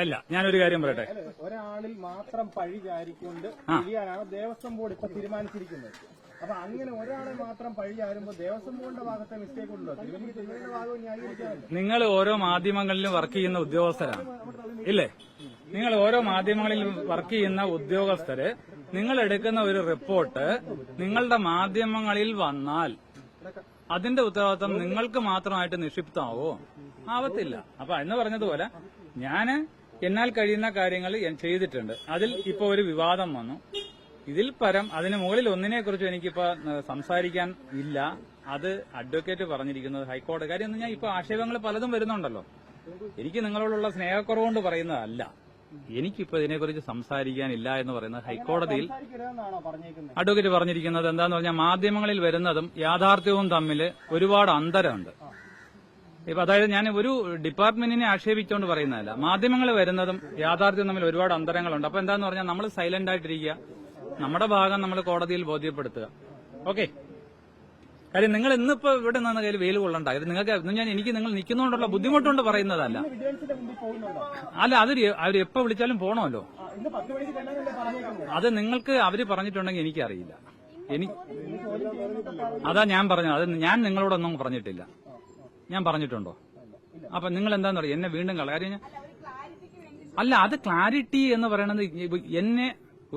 അല്ല ഞാനൊരു കാര്യം പറയട്ടെ. ഒരാളിൽ മാത്രം പഴി ചാരിക്കൊണ്ട് ചെയ്യാനാണ് ദേവസ്വം ബോർഡ് ഇപ്പൊ തീരുമാനിച്ചിരിക്കുന്നത്. അപ്പൊ അങ്ങനെ ഒരാളെ മാത്രം പഴി ചാരുമ്പോ ദേവസ്വം ബോർഡിന്റെ ഭാഗത്തെ മിസ്റ്റേക്ക് ഉണ്ടോ? ഭാഗവും നിങ്ങൾ ഓരോ മാധ്യമങ്ങളിലും വർക്ക് ചെയ്യുന്ന ഉദ്യോഗസ്ഥരാണ്. ഇല്ലേ? നിങ്ങൾ ഓരോ മാധ്യമങ്ങളിലും വർക്ക് ചെയ്യുന്ന ഉദ്യോഗസ്ഥര് നിങ്ങൾ എടുക്കുന്ന ഒരു റിപ്പോർട്ട് നിങ്ങളുടെ മാധ്യമങ്ങളിൽ വന്നാൽ അതിന്റെ ഉത്തരവാദിത്വം നിങ്ങൾക്ക് മാത്രമായിട്ട് നിക്ഷിപ്തമാവോ? ആവത്തില്ല. അപ്പൊ എന്ന് പറഞ്ഞതുപോലെ ഞാൻ എന്നാൽ കഴിയുന്ന കാര്യങ്ങൾ ഞാൻ ചെയ്തിട്ടുണ്ട്. അതിൽ ഇപ്പൊ ഒരു വിവാദം വന്നു. ഇതിൽ പരം അതിന് മുകളിൽ ഒന്നിനെ കുറിച്ച് എനിക്കിപ്പോ സംസാരിക്കാൻ ഇല്ല. അത് അഡ്വക്കേറ്റ് പറഞ്ഞിരിക്കുന്നത് ഹൈക്കോടതി. കാര്യം ഞാൻ ഇപ്പൊ ആക്ഷേപങ്ങൾ പലതും വരുന്നുണ്ടല്ലോ. എനിക്ക് നിങ്ങളോടുള്ള സ്നേഹക്കുറവുകൊണ്ട് പറയുന്നതല്ല. എനിക്കിപ്പോ ഇതിനെക്കുറിച്ച് സംസാരിക്കാനില്ല എന്ന് പറയുന്നത് ഹൈക്കോടതിയിൽ അഡ്വക്കേറ്റ് പറഞ്ഞിരിക്കുന്നത് എന്താന്ന് പറഞ്ഞാൽ മാധ്യമങ്ങളിൽ വരുന്നതും യാഥാർത്ഥ്യവും തമ്മിൽ ഒരുപാട് അന്തരമുണ്ട്. ഇപ്പൊ അതായത് ഞാൻ ഒരു ഡിപ്പാർട്ട്മെന്റിനെ ആക്ഷേപിച്ചുകൊണ്ട് പറയുന്നതല്ല. മാധ്യമങ്ങൾ വരുന്നതും യാഥാർത്ഥ്യം തമ്മിൽ ഒരുപാട് അന്തരങ്ങളുണ്ട്. അപ്പൊ എന്താന്ന് പറഞ്ഞാൽ നമ്മൾ സൈലന്റ് ആയിട്ടിരിക്കുക. നമ്മുടെ ഭാഗം നമ്മൾ കോടതിയിൽ ബോധ്യപ്പെടുത്തുക. ഓക്കെ? കാര്യം നിങ്ങൾ ഇന്നിപ്പോ ഇവിടെ നിന്ന് കയ്യിൽ വെയിൽ കൊള്ളണ്ട. ഇത് നിങ്ങൾക്ക് ഞാൻ എനിക്ക് നിങ്ങൾ നിൽക്കുന്നതുകൊണ്ടുള്ള ബുദ്ധിമുട്ടുണ്ട് പറയുന്നതല്ല. അല്ല അത് അവർ എപ്പോ വിളിച്ചാലും പോണമല്ലോ. അത് നിങ്ങൾക്ക് അവർ പറഞ്ഞിട്ടുണ്ടെങ്കിൽ എനിക്കറിയില്ല. എനിക്ക് അതാ ഞാൻ പറഞ്ഞത്. അത് ഞാൻ നിങ്ങളോടൊന്നും പറഞ്ഞിട്ടില്ല. ഞാൻ പറഞ്ഞിട്ടുണ്ടോ? അപ്പൊ നിങ്ങൾ എന്താന്ന് പറയും എന്നെ വീണ്ടും കള കാര്യം അല്ല അത് ക്ലാരിറ്റി എന്ന് പറയുന്നത് എന്നെ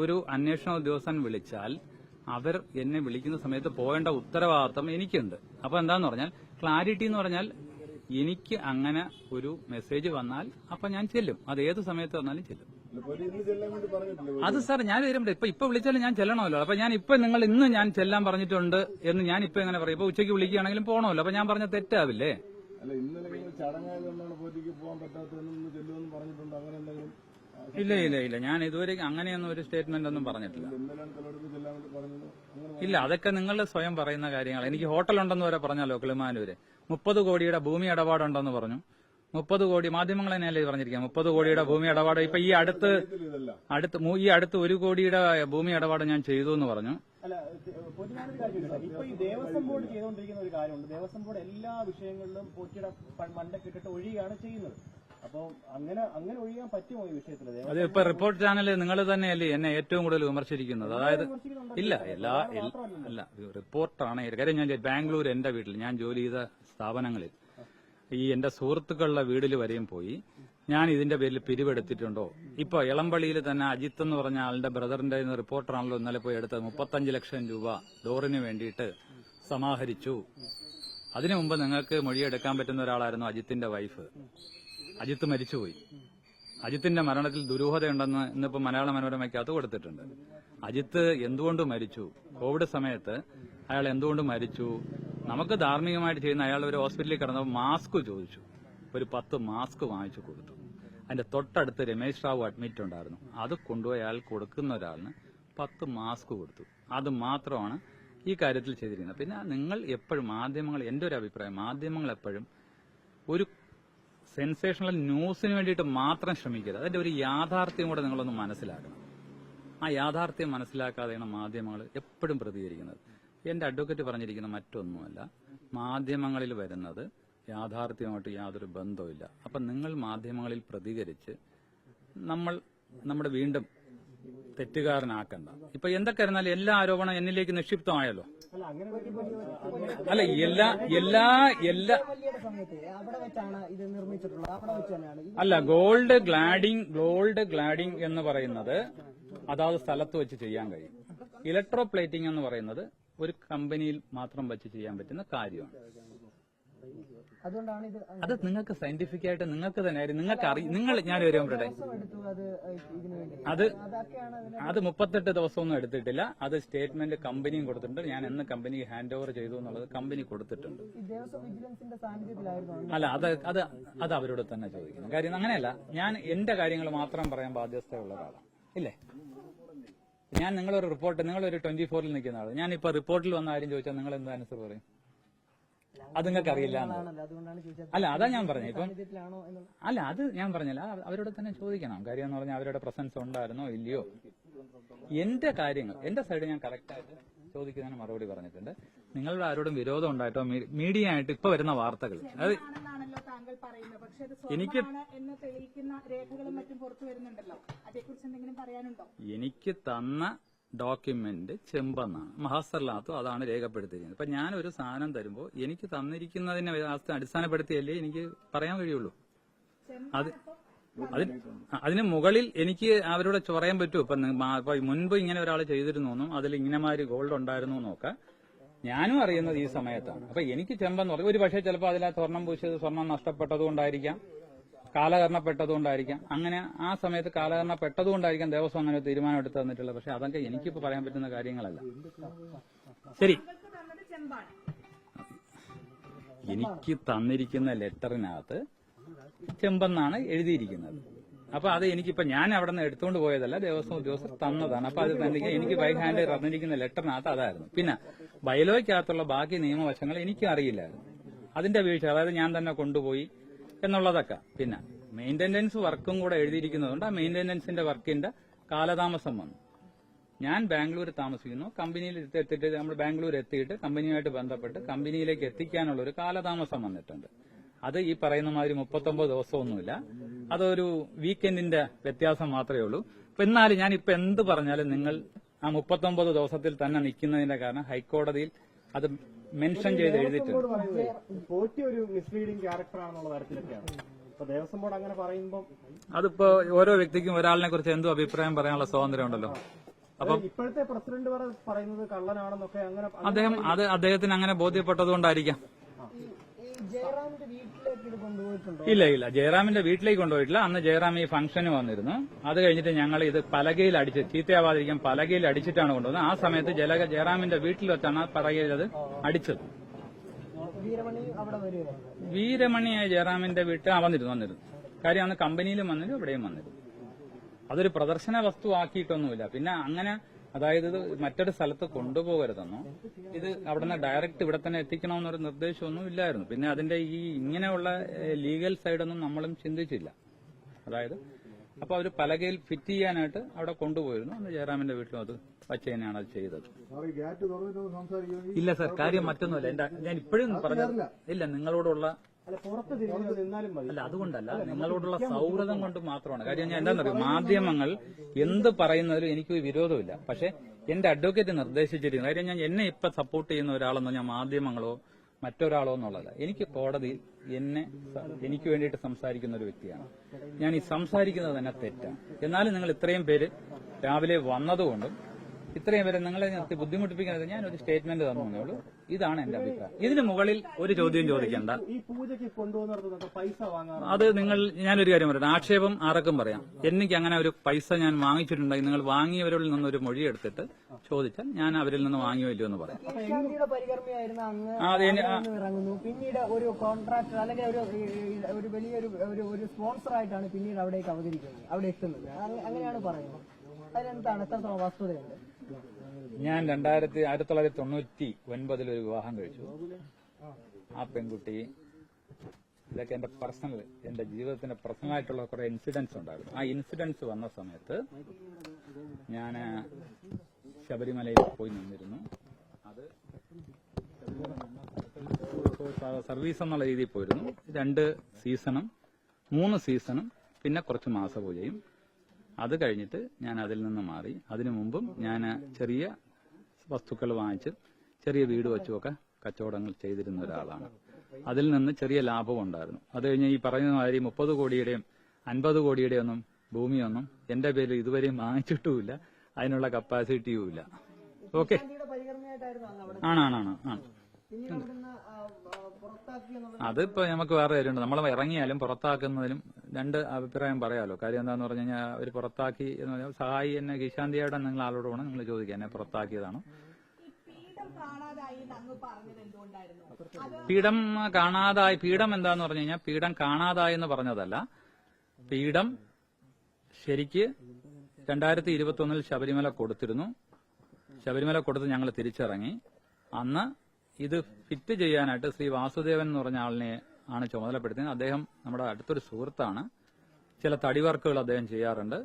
ഒരു അന്വേഷണ ഉദ്യോഗസ്ഥൻ വിളിച്ചാൽ അവർ എന്നെ വിളിക്കുന്ന സമയത്ത് പോകേണ്ട ഉത്തരവാദിത്തം എനിക്കുണ്ട്. അപ്പൊ എന്താന്ന് പറഞ്ഞാൽ ക്ലാരിറ്റി എന്ന് പറഞ്ഞാൽ എനിക്ക് അങ്ങനെ ഒരു മെസ്സേജ് വന്നാൽ അപ്പൊ ഞാൻ ചെല്ലും. അത് ഏത് സമയത്ത് വന്നാലും ചെല്ലും. അത് സാർ ഞാൻ വരുമ്പോൾ ഇപ്പൊ ഇപ്പൊ വിളിച്ചാലും ഞാൻ ചെല്ലണമല്ലോ. അപ്പൊ ഞാൻ ഇപ്പൊ നിങ്ങൾ ഇന്ന് ഞാൻ ചെല്ലാൻ പറഞ്ഞിട്ടുണ്ട് എന്ന് ഞാൻ ഇപ്പൊ എങ്ങനെ പറയും? ഇപ്പൊ ഉച്ചയ്ക്ക് വിളിക്കുകയാണെങ്കിലും പോകണമല്ലോ അപ്പൊ ഞാൻ പറഞ്ഞ തെറ്റാവില്ലേ? അല്ല ഇന്നലെ നിങ്ങൾ ചടങ്ങായതുകൊണ്ടാണ് പോറ്റിക്ക് പോകാൻ പറ്റാത്തതെന്ന് ഇന്ന് ചെല്ലുമെന്ന് പറഞ്ഞിട്ടുണ്ട്. അങ്ങനെ എന്തെങ്കിലും ഇല്ല ഇല്ല ഇല്ല. ഞാൻ ഇതുവരെ അങ്ങനെയൊന്നും ഒരു സ്റ്റേറ്റ്മെന്റ് ഒന്നും പറഞ്ഞിട്ടില്ല. ഇല്ല അതൊക്കെ നിങ്ങൾ സ്വയം പറയുന്ന കാര്യങ്ങൾ എനിക്ക് ഹോട്ടലുണ്ടെന്ന് വരെ പറഞ്ഞല്ലോ കിളിമാനൂര്? മുപ്പത് കോടിയുടെ ഭൂമി ഇടപാടുണ്ടെന്ന് പറഞ്ഞു. മുപ്പത് കോടി മാധ്യമങ്ങൾ തന്നെയല്ലേ പറഞ്ഞിരിക്കുക മുപ്പത് കോടിയുടെ ഭൂമി ഇടപാട്. ഇപ്പൊ ഈ അടുത്ത് അടുത്ത് ഈ അടുത്ത് ഒരു കോടിയുടെ ഭൂമി ഇടപാട് ഞാൻ ചെയ്തു എന്ന് പറഞ്ഞു. അല്ല പോറ്റി ഞാനൊരു കാര്യം ഇപ്പൊ ഈ ദേവസ്വം ബോർഡ് ചെയ്തുകൊണ്ടിരിക്കുന്ന ഒരു കാര്യമുണ്ട്. ദേവസ്വം ബോർഡ് എല്ലാ വിഷയങ്ങളിലും പോറ്റിയുടെ മണ്ടക്കിട്ടിട്ട് ഒഴിയുകയാണ് ചെയ്യുന്നത്. അപ്പോൾ അങ്ങനെ അങ്ങനെ ഒഴിയാൻ പറ്റുമോ ഈ വിഷയത്തിൽ അതെ ഇപ്പൊ റിപ്പോർട്ട് ചാനലിൽ നിങ്ങൾ തന്നെയല്ലേ എന്നെ ഏറ്റവും കൂടുതൽ വിമർശിച്ചിരിക്കുന്നത്. അതായത് ഇല്ല എല്ലാ അല്ല റിപ്പോർട്ടാണ് കാര്യം ഞാൻ ബാംഗ്ലൂർ എന്റെ വീട്ടിൽ ഞാൻ ജോലി ചെയ്ത സ്ഥാപനങ്ങളിൽ ഈ എന്റെ സുഹൃത്തുക്കളുടെ വീടിൽ വരെയും പോയി. ഞാൻ ഇതിന്റെ പേരിൽ പിരിവെടുത്തിട്ടുണ്ടോ? ഇപ്പൊ ഇളമ്പള്ളിയിൽ തന്നെ അജിത്ത് എന്ന് പറഞ്ഞ ആളുടെ ബ്രദറിന്റെ റിപ്പോർട്ടറാണല്ലോ ഇന്നലെ പോയി എടുത്തത്. മുപ്പത്തഞ്ച് ലക്ഷം രൂപ ഡോറിന് വേണ്ടിയിട്ട് സമാഹരിച്ചു. അതിനു മുമ്പ് നിങ്ങൾക്ക് മൊഴിയെടുക്കാൻ പറ്റുന്ന ഒരാളായിരുന്നു അജിത്തിന്റെ വൈഫ്. അജിത്ത് മരിച്ചുപോയി. അജിത്തിന്റെ മരണത്തിൽ ദുരൂഹതയുണ്ടെന്ന് ഇന്നിപ്പോ മലയാള മനോരമയ്ക്കകത്ത് കൊടുത്തിട്ടുണ്ട്. അജിത്ത് എന്തുകൊണ്ട് മരിച്ചു? കോവിഡ് സമയത്ത് അയാൾ എന്തുകൊണ്ട് മരിച്ചു? നമുക്ക് ധാർമ്മികമായിട്ട് ചെയ്യുന്ന അയാൾ ഒരു ഹോസ്പിറ്റലിൽ കിടന്നപ്പോൾ മാസ്ക് ചോദിച്ചു. ഒരു പത്ത് മാസ്ക് വാങ്ങിച്ചു കൊടുത്തു. അതിന്റെ തൊട്ടടുത്ത് രമേശ് റാവു അഡ്മിറ്റ് ഉണ്ടായിരുന്നു. അത് കൊണ്ടുപോയി അയാൾ കൊടുക്കുന്ന ഒരാളിന് പത്ത് മാസ്ക് കൊടുത്തു. അത് മാത്രമാണ് ഈ കാര്യത്തിൽ ചെയ്തിരിക്കുന്നത്. പിന്നെ നിങ്ങൾ എപ്പോഴും മാധ്യമങ്ങൾ എന്റെ ഒരു അഭിപ്രായം മാധ്യമങ്ങൾ എപ്പോഴും ഒരു സെൻസേഷണൽ ന്യൂസിന് വേണ്ടിയിട്ട് മാത്രം ശ്രമിക്കരുത്. അതിന്റെ ഒരു യാഥാർത്ഥ്യം കൂടെ നിങ്ങളൊന്ന് മനസ്സിലാക്കണം. ആ യാഥാർത്ഥ്യം മനസ്സിലാക്കാതെയാണ് മാധ്യമങ്ങൾ എപ്പോഴും പ്രതികരിക്കുന്നത്. എന്റെ അഡ്വക്കേറ്റ് പറഞ്ഞിരിക്കുന്ന മറ്റൊന്നുമല്ല. മാധ്യമങ്ങളിൽ വരുന്നത് യാഥാർത്ഥ്യമായിട്ട് യാതൊരു ബന്ധവുമില്ല. അപ്പൊ നിങ്ങൾ മാധ്യമങ്ങളിൽ പ്രതികരിച്ച് നമ്മൾ നമ്മുടെ വീണ്ടും തെറ്റുകാരനാക്കണ്ട. ഇപ്പൊ എന്തൊക്കെ ഇരുന്നാലും എല്ലാ ആരോപണം എന്നിലേക്ക് നിക്ഷിപ്തമായല്ലോ. അല്ല എല്ലാ എല്ലാ എല്ലാ അല്ല ഗോൾഡ് ഗ്ലാഡിംഗ് ഗോൾഡ് ഗ്ലാഡിംഗ് എന്ന് പറയുന്നത് അതാത് സ്ഥലത്ത് വെച്ച് ചെയ്യാൻ കഴിയും. ഇലക്ട്രോ പ്ലേറ്റിംഗ് എന്ന് പറയുന്നത് ഒരു കമ്പനിയിൽ മാത്രം വെച്ച് ചെയ്യാൻ പറ്റുന്ന കാര്യമാണ്. അതുകൊണ്ടാണ് ഇത് അത് നിങ്ങൾക്ക് സയന്റിഫിക് ആയിട്ട് നിങ്ങൾക്ക് തന്നെ. നിങ്ങൾക്ക് അറിയാം നിങ്ങൾ ഞാൻ വരും അത് അത് മുപ്പത്തെട്ട് ദിവസമൊന്നും എടുത്തിട്ടില്ല. അത് സ്റ്റേറ്റ്മെന്റ് കമ്പനിയും കൊടുത്തിട്ടുണ്ട്. ഞാൻ എന്ന് കമ്പനി ഹാൻഡ് ഓവർ ചെയ്തു എന്നുള്ളത് കമ്പനി കൊടുത്തിട്ടുണ്ട്. അല്ല അത് അത് അത് അവരോട് തന്നെ ചോദിക്കണം കാര്യം അങ്ങനെയല്ല. ഞാൻ എന്റെ കാര്യങ്ങൾ മാത്രം പറയാൻ ബാധ്യസ്ഥയുള്ള ഒരാളാണ് ഇല്ലേ? ഞാൻ നിങ്ങളൊരു റിപ്പോർട്ട് നിങ്ങളൊരു ട്വന്റി ഫോറിൽ നിൽക്കുന്ന ആൾ. ഞാൻ ഇപ്പൊ റിപ്പോർട്ടിൽ വന്ന ആരും ചോദിച്ചാൽ നിങ്ങൾ എന്താ ആൻസർ പറയും? അത് നിങ്ങൾക്ക് അറിയില്ല അല്ല അതാ ഞാൻ പറഞ്ഞത്. ഇപ്പം അല്ല അത് ഞാൻ പറഞ്ഞല്ല. അവരോട് തന്നെ ചോദിക്കണം. കാര്യം എന്ന് പറഞ്ഞാൽ അവരുടെ പ്രസൻസ് ഉണ്ടായിരുന്നോ ഇല്ലയോ? എന്റെ കാര്യങ്ങൾ എന്റെ സൈഡ് ഞാൻ കറക്റ്റായിട്ട് ചോദിക്കുന്നതിന് മറുപടി പറഞ്ഞിട്ടുണ്ട്. നിങ്ങളുടെ ആരോടും വിരോധം ഉണ്ടായിട്ടോ? മീഡിയ ആയിട്ട് ഇപ്പൊ വരുന്ന വാർത്തകൾ. അത് പറയുന്നത് പക്ഷെ അത് എനിക്ക് സ്വർണമാണ് എന്ന് തെളിയിക്കുന്ന രേഖകളും മറ്റും പുറത്തു വരുന്നുണ്ടല്ലോ. അതേക്കുറിച്ച് എന്തെങ്കിലും പറയാനുണ്ടോ? എനിക്ക് തന്ന ഡോക്യുമെന്റ് ചെമ്പെന്നാണ്. മഹാസറിനകത്തും അതാണ് രേഖപ്പെടുത്തിയിരിക്കുന്നത്. അപ്പൊ ഞാൻ ഒരു സാധനം തരുമ്പോൾ എനിക്ക് തന്നിരിക്കുന്നതിനെ അടിസ്ഥാനപ്പെടുത്തിയല്ലേ എനിക്ക് പറയാൻ കഴിയുള്ളൂ. അത് അതിന് അതിന് മുകളിൽ എനിക്ക് അവരോട് പറയാൻ പറ്റുമോ ഇപ്പൊ മുൻപ് ഇങ്ങനെ ഒരാൾ ചെയ്തിരുന്നു അതിൽ ഇങ്ങനെമാര് ഗോൾഡ് ഉണ്ടായിരുന്നു എന്നൊക്കെ. ഞാനും അറിയുന്നത് ഈ സമയത്താണ്. അപ്പൊ എനിക്ക് ചെമ്പെന്ന് പറയും. ഒരു പക്ഷേ ചിലപ്പോൾ അതിലെ സ്വർണം പൂശിയത് സ്വർണം നഷ്ടപ്പെട്ടതുകൊണ്ടായിരിക്കാം കാലഹരണപ്പെട്ടതുകൊണ്ടായിരിക്കാം. അങ്ങനെ ആ സമയത്ത് കാലഹരണപ്പെട്ടതുകൊണ്ടായിരിക്കാം ദേവസ്വം അങ്ങനെ തീരുമാനം എടുത്തു തന്നിട്ടുള്ളത്. പക്ഷെ അതൊക്കെ എനിക്കിപ്പോ പറയാൻ പറ്റുന്ന കാര്യങ്ങളല്ല. ശരി. എനിക്ക് തന്നിരിക്കുന്ന ലെറ്ററിനകത്ത് ചെമ്പെന്നാണ് എഴുതിയിരിക്കുന്നത്. അപ്പൊ അത് എനിക്കിപ്പോ ഞാൻ അവിടെ നിന്ന് എടുത്തുകൊണ്ട് പോയതല്ല ദേവസ്വം ഉദ്യോഗസ്ഥർ തന്നതാണ്. അപ്പൊ അത് തന്നെ എനിക്ക് ബൈ ഹാൻഡ് തന്നിരിക്കുന്ന ലെറ്ററിനകത്ത് അതായിരുന്നു. പിന്നെ ബയലോയ്ക്കകത്തുള്ള ബാക്കി നിയമവശങ്ങൾ എനിക്കും അറിയില്ലായിരുന്നു അതിന്റെ വീഴ്ച അതായത് ഞാൻ തന്നെ കൊണ്ടുപോയി എന്നുള്ളതൊക്കെ. പിന്നെ മെയിന്റനൻസ് വർക്കും കൂടെ എഴുതിയിരിക്കുന്നതുകൊണ്ട് ആ മെയിന്റനൻസിന്റെ വർക്കിന്റെ കാലതാമസം വന്നു. ഞാൻ ബാംഗ്ലൂർ താമസിക്കുന്നു. കമ്പനിയിൽ എത്തിയിട്ട് നമ്മൾ ബാംഗ്ലൂർ എത്തിയിട്ട് കമ്പനിയുമായിട്ട് ബന്ധപ്പെട്ട് കമ്പനിയിലേക്ക് എത്തിക്കാനുള്ള ഒരു കാലതാമസം വന്നിട്ടുണ്ട്. അത് ഈ പറയുന്ന മാതിരി മുപ്പത്തൊമ്പത് ദിവസമൊന്നുമില്ല. അതൊരു വീക്കെൻഡിന്റെ വ്യത്യാസം മാത്രമേ ഉള്ളൂ. അപ്പൊ എന്നാലും ഞാൻ ഇപ്പൊ എന്ത് പറഞ്ഞാലും നിങ്ങൾ ആ മുപ്പത്തൊമ്പത് ദിവസത്തിൽ തന്നെ നിൽക്കുന്നതിന്റെ കാരണം ഹൈക്കോടതിയിൽ അത് മെൻഷൻ ചെയ്ത് എഴുതിയിട്ടുണ്ട്. അതിപ്പോ ഓരോ വ്യക്തിക്കും ഒരാളിനെ കുറിച്ച് എന്തും അഭിപ്രായം പറയാനുള്ള സ്വാതന്ത്ര്യം ഉണ്ടല്ലോ. അപ്പം ഇപ്പോഴത്തെ പ്രസിഡന്റ് പറ- പറയുന്നത് കള്ളനാണെന്നൊക്കെ അങ്ങനെ അദ്ദേഹം അത് അദ്ദേഹത്തിന് അങ്ങനെ ബോധ്യപ്പെട്ടതുകൊണ്ടായിരിക്കാം. ഇല്ല ഇല്ല. ജയറാമിന്റെ വീട്ടിലേക്ക് കൊണ്ടുപോയിട്ടില്ല. അന്ന് ജയറാം ഈ ഫംഗ്ഷന് വന്നിരുന്നു. അത് കഴിഞ്ഞിട്ട് ഞങ്ങൾ ഇത് പലകയിൽ അടിച്ച് ചീത്തയാവാതിരിക്കാൻ പലകയിൽ അടിച്ചിട്ടാണ് കൊണ്ടുവന്നത്. ആ സമയത്ത് ജല ജയറാമിന്റെ വീട്ടിൽ വെച്ചാണ് ആ പലകയിൽ അത് അടിച്ചത്. വീരമണി അവിടെ വരുമായിരുന്നു വീരമണി ജയറാമിന്റെ വീട്ടിൽ ആ വന്നിരുന്നു വന്നിരുന്നു. കാര്യം അന്ന് കമ്പനിയിലും വന്നിരുന്നു ഇവിടെയും വന്നിരുന്നു. അതൊരു പ്രദർശന വസ്തു ആക്കിയിട്ടൊന്നുമില്ല. പിന്നെ അങ്ങനെ അതായത് ഇത് മറ്റൊരു സ്ഥലത്ത് കൊണ്ടുപോകരുതെന്നോ. ഇത് അവിടെ നിന്ന് ഡയറക്റ്റ് ഇവിടെ തന്നെ എത്തിക്കണമെന്നൊരു നിർദ്ദേശമൊന്നും ഇല്ലായിരുന്നു. പിന്നെ അതിന്റെ ഈ ഇങ്ങനെയുള്ള ലീഗൽ സൈഡൊന്നും നമ്മളും ചിന്തിച്ചില്ല. അതായത് അപ്പൊ അവർ പലകയിൽ ഫിറ്റ് ചെയ്യാനായിട്ട് അവിടെ കൊണ്ടുപോയിരുന്നു. അന്ന് ജയറാമിന്റെ വീട്ടിലും അത് വച്ചതിനാണ് അത് ചെയ്തത്. ഇല്ല സർ കാര്യം മറ്റൊന്നുമല്ല. എന്റെ ഞാൻ ഇപ്പോഴും പറഞ്ഞില്ല ഇല്ല നിങ്ങളോടുള്ള അല്ല അതുകൊണ്ടല്ല. നിങ്ങളോടുള്ള സൗഹൃദം കൊണ്ട് മാത്രമാണ്. കാര്യം ഞാൻ എന്താണെന്നറിയോ മാധ്യമങ്ങൾ എന്ത് പറയുന്നതിലും എനിക്ക് വിരോധമില്ല. പക്ഷെ എന്റെ അഡ്വക്കേറ്റ് നിർദ്ദേശിച്ചിരിക്കുന്നു. കാര്യം ഞാൻ എന്നെ ഇപ്പൊ സപ്പോർട്ട് ചെയ്യുന്ന ഒരാളെന്നോ ഞാൻ മാധ്യമങ്ങളോ മറ്റൊരാളോ എന്നുള്ളത് എനിക്ക് കോടതി എന്നെ എനിക്ക് വേണ്ടിയിട്ട് സംസാരിക്കുന്ന ഒരു വ്യക്തിയാണ്. ഞാൻ ഈ സംസാരിക്കുന്നത് തന്നെ തെറ്റാണ്. എന്നാലും നിങ്ങൾ ഇത്രയും പേര് രാവിലെ വന്നതുകൊണ്ടും ഇത്രയും വരെ നിങ്ങളെ നിർത്തി ബുദ്ധിമുട്ടിപ്പിക്കുന്നത് ഞാൻ ഒരു സ്റ്റേറ്റ്മെന്റ് തന്നേ ഉള്ളൂ ഇതാണ് എന്റെ അഭിപ്രായം. ഇതിന് മുകളിൽ ഒരു ചോദ്യം ചോദിക്കേണ്ട. ഈ പൂജയ്ക്ക് കൊണ്ടുവന്നിടത്തുനിന്നൊക്കെ പൈസ വാങ്ങാറ് അത് നിങ്ങൾ ഞാനൊരു കാര്യം പറയാം ആക്ഷേപം ആർക്കും പറയാം. എനിക്ക് അങ്ങനെ ഒരു പൈസ ഞാൻ വാങ്ങിച്ചിട്ടുണ്ടെങ്കിൽ നിങ്ങൾ വാങ്ങിയവരിൽ ഒരു മൊഴി എടുത്തിട്ട് ചോദിച്ചാൽ ഞാൻ അവരിൽ നിന്ന് വാങ്ങിയോ ഇല്ലയോ എന്ന് പറയാം. നിന്ന് പിന്നീട് ഒരു കോൺട്രാക്ടർ അല്ലെങ്കിൽ ഒരു ഒരു വലിയൊരു ഒരു ഒരു സ്പോൺസർ ആയിട്ടാണ് പിന്നീട് അവിടേക്ക് അവതരിക്കുന്നത്. അവിടെ എത്തുന്നത്. അങ്ങനെയാണ് പറയുന്നത്. അതിനെന്താണ്? എത്രത്തോളം വസ്തുതയുണ്ട്? ഞാൻ രണ്ടായിരത്തി ആയിരത്തി തൊള്ളായിരത്തി തൊണ്ണൂറ്റി ഒൻപതിൽ ഒരു വിവാഹം കഴിച്ചു. ആ പെൺകുട്ടി ഇതൊക്കെ എന്റെ പേഴ്സണൽ എന്റെ ജീവിതത്തിന്റെ പേഴ്സണൽ ആയിട്ടുള്ള കുറെ ഇൻസിഡൻസ് ഉണ്ടായിരുന്നു. ആ ഇൻസിഡൻസ് വന്ന സമയത്ത് ഞാൻ ശബരിമലയിൽ പോയി നിന്നിരുന്നു. അത് സർവീസ് എന്നുള്ള രീതിയിൽ പോയിരുന്നു. രണ്ട് സീസണും മൂന്ന് സീസണും പിന്നെ കുറച്ച് മാസപൂജയും. അത് കഴിഞ്ഞിട്ട് ഞാൻ അതിൽ നിന്ന് മാറി. അതിനു മുമ്പും ഞാൻ ചെറിയ വസ്തുക്കൾ വാങ്ങിച്ച് ചെറിയ വീട് വെച്ചുമൊക്കെ കച്ചവടങ്ങൾ ചെയ്തിരുന്ന ഒരാളാണ്. അതിൽ നിന്ന് ചെറിയ ലാഭം ഉണ്ടായിരുന്നു. അത് കഴിഞ്ഞ് ഈ പറയുന്ന മാതിരി മുപ്പത് കോടിയുടെയും അൻപത് കോടിയുടെയും ഒന്നും ഭൂമിയൊന്നും എന്റെ പേരിൽ ഇതുവരെയും വാങ്ങിച്ചിട്ടുമില്ല. അതിനുള്ള കപ്പാസിറ്റിയും ഇല്ല ഓക്കെ ആണാണാണ് ആണ് പിന്നീട് അവിടുന്ന് ആ, ആ, പുറത്താക്കി എന്നുള്ളത് അതിപ്പോ നമുക്ക് വേറെ കാര്യമുണ്ട്. നമ്മൾ ഇറങ്ങിയാലും പുറത്താക്കുന്നതിലും രണ്ട് അഭിപ്രായം പറയാലോ. കാര്യം എന്താന്ന് പറഞ്ഞു കഴിഞ്ഞാൽ അവർ പുറത്താക്കി എന്ന് പറഞ്ഞാൽ സഹായി എന്നെ കിശാന്തിയായിട്ട് നിങ്ങൾ ആളോട് വേണം നിങ്ങൾ ചോദിക്കുക എന്നെ പുറത്താക്കിയതാണ്. പീഠം കാണാതായി പീഠം എന്താന്ന് പറഞ്ഞു കഴിഞ്ഞാൽ പീഠം കാണാതായി എന്ന് പറഞ്ഞതല്ല. പീഠം ശരിക്ക് രണ്ടായിരത്തി ഇരുപത്തി ഒന്നിൽ ശബരിമല കൊടുത്തിരുന്നു. ശബരിമല കൊടുത്ത് ഞങ്ങൾ തിരിച്ചിറങ്ങി. അന്ന് ഇത് ഫിറ്റ് ചെയ്യാനായിട്ട് ശ്രീ വാസുദേവൻ എന്ന് പറഞ്ഞ ആളിനെ ആണ് ചുമതലപ്പെടുത്തിയത്. അദ്ദേഹം നമ്മുടെ അടുത്തൊരു സുഹൃത്താണ്. ചില തടി വർക്കുകൾ അദ്ദേഹം ചെയ്യാറുണ്ട്.